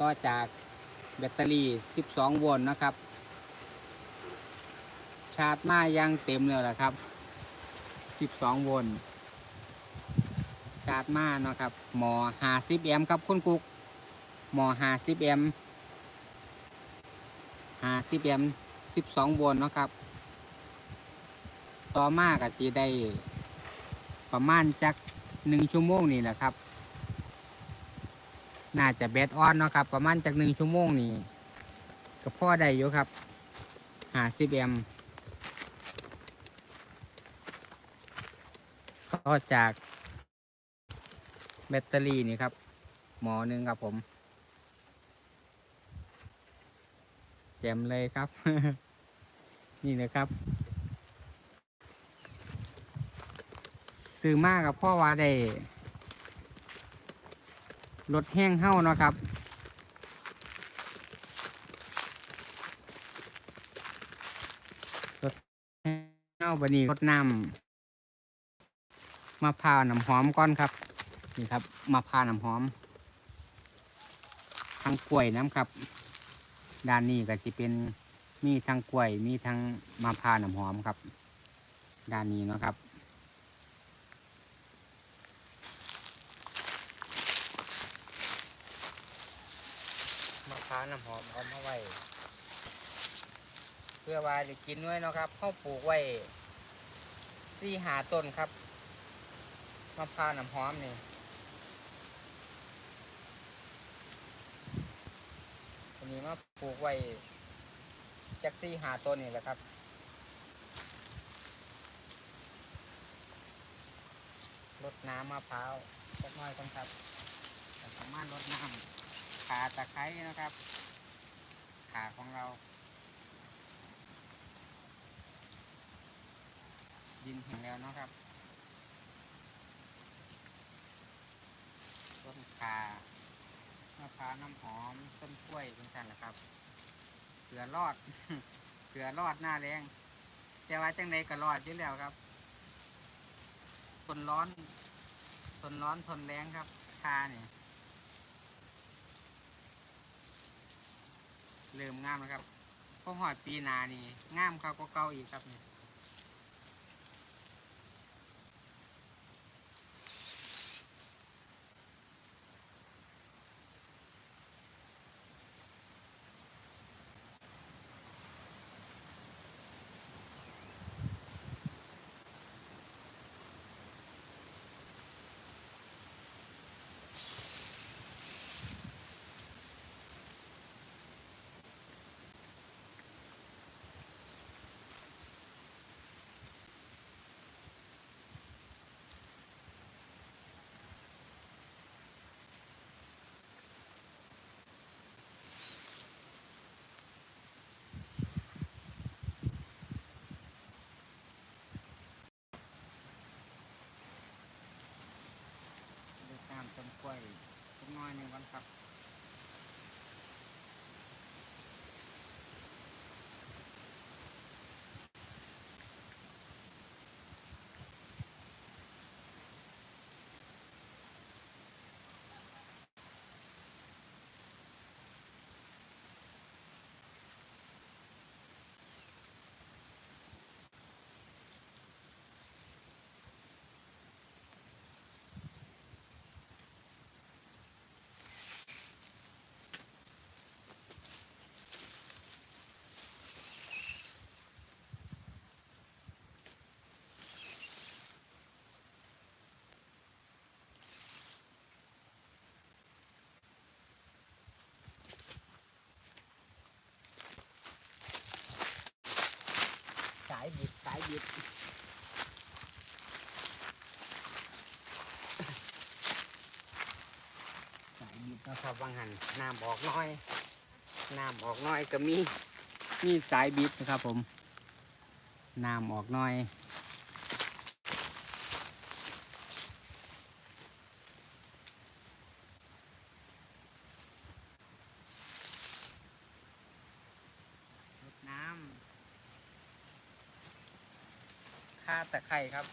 ต่อจากแบตเตอรี่ 12 โวลต์นะครับ ชาร์จมายังเต็มแล้วละครับ 12 โวลต์ ชาร์จมาเนาะครับ หมอ 50 แอมป์ครับคุณกุ๊ก หมอ 50 แอมป์ 50 แอมป์ 12 โวลต์เนาะครับ ต่อมาก็จะได้ประมาณจักหนึ่งชั่วโมงนี่แหละครับ น่าจะแบตออนเนาะครับ ประมาณจากหนึ่งชั่วโมงนี่ก็พอได้อยู่ครับหาสิบแอมก็จากแบตเตอรี่นี่ครับ หมอหนึ่งครับผม แจมเลยครับ นี่นะครับ ซื้อมากกับพ่อว่าได้ รถแห้งเฮ้าเนาะครับ รถแห้งเฮ้าบันนี้รถน้ำมะพร้าวน้ำหอมก่อนครับ นี่ครับมะพร้าวน้ำหอมทั้งกล้วยน้ำครับ ด้านนี้ก็จะเป็นมีทั้งกล้วย มีทั้งมะพร้าวน้ำหอมครับ ด้านนี้เนาะครับ มะพร้าวน้ำหอมเอามาไว้ เพื่อว่าจะกินไว้เนาะครับเขาปลูกไว้สี่หาต้นครับมะพร้าวน้ำหอมนี่อันนี้มาปลูกไว้จักสี่หาต้นนี่แหละครับรดน้ำมะพร้าวสักน้อยก่อนครับแต่สามารถรดน้ำ ขาตะไคร้นะครับ ขาของเรา ดินแห้งแล้วนะครับ ต้นขามะพร้าวน้ำหอม ต้นกล้วยเป็นกันแหละครับเผื่อรอดเผื่อรอดหน้าแรงแต่ว่าจังใดก็รอดอยู่แล้วครับทนร้อนทนร้อนทนแรงครับคาเนี่ย เริ่มงามแล้วครับพอหอดปีหนานี่งามเขาก็เก่าอีกครับนี่ยตามต้น กล้วยสักน้อยหนึ่งก่อนครับายบิดสายบิดสายบิดนะครับบางหันน้ำออกน้อยน้ำออกน้อยก็มีมีสายบิดนะครับผมน้ำออกน้อย ค่าตะไคร่ครับ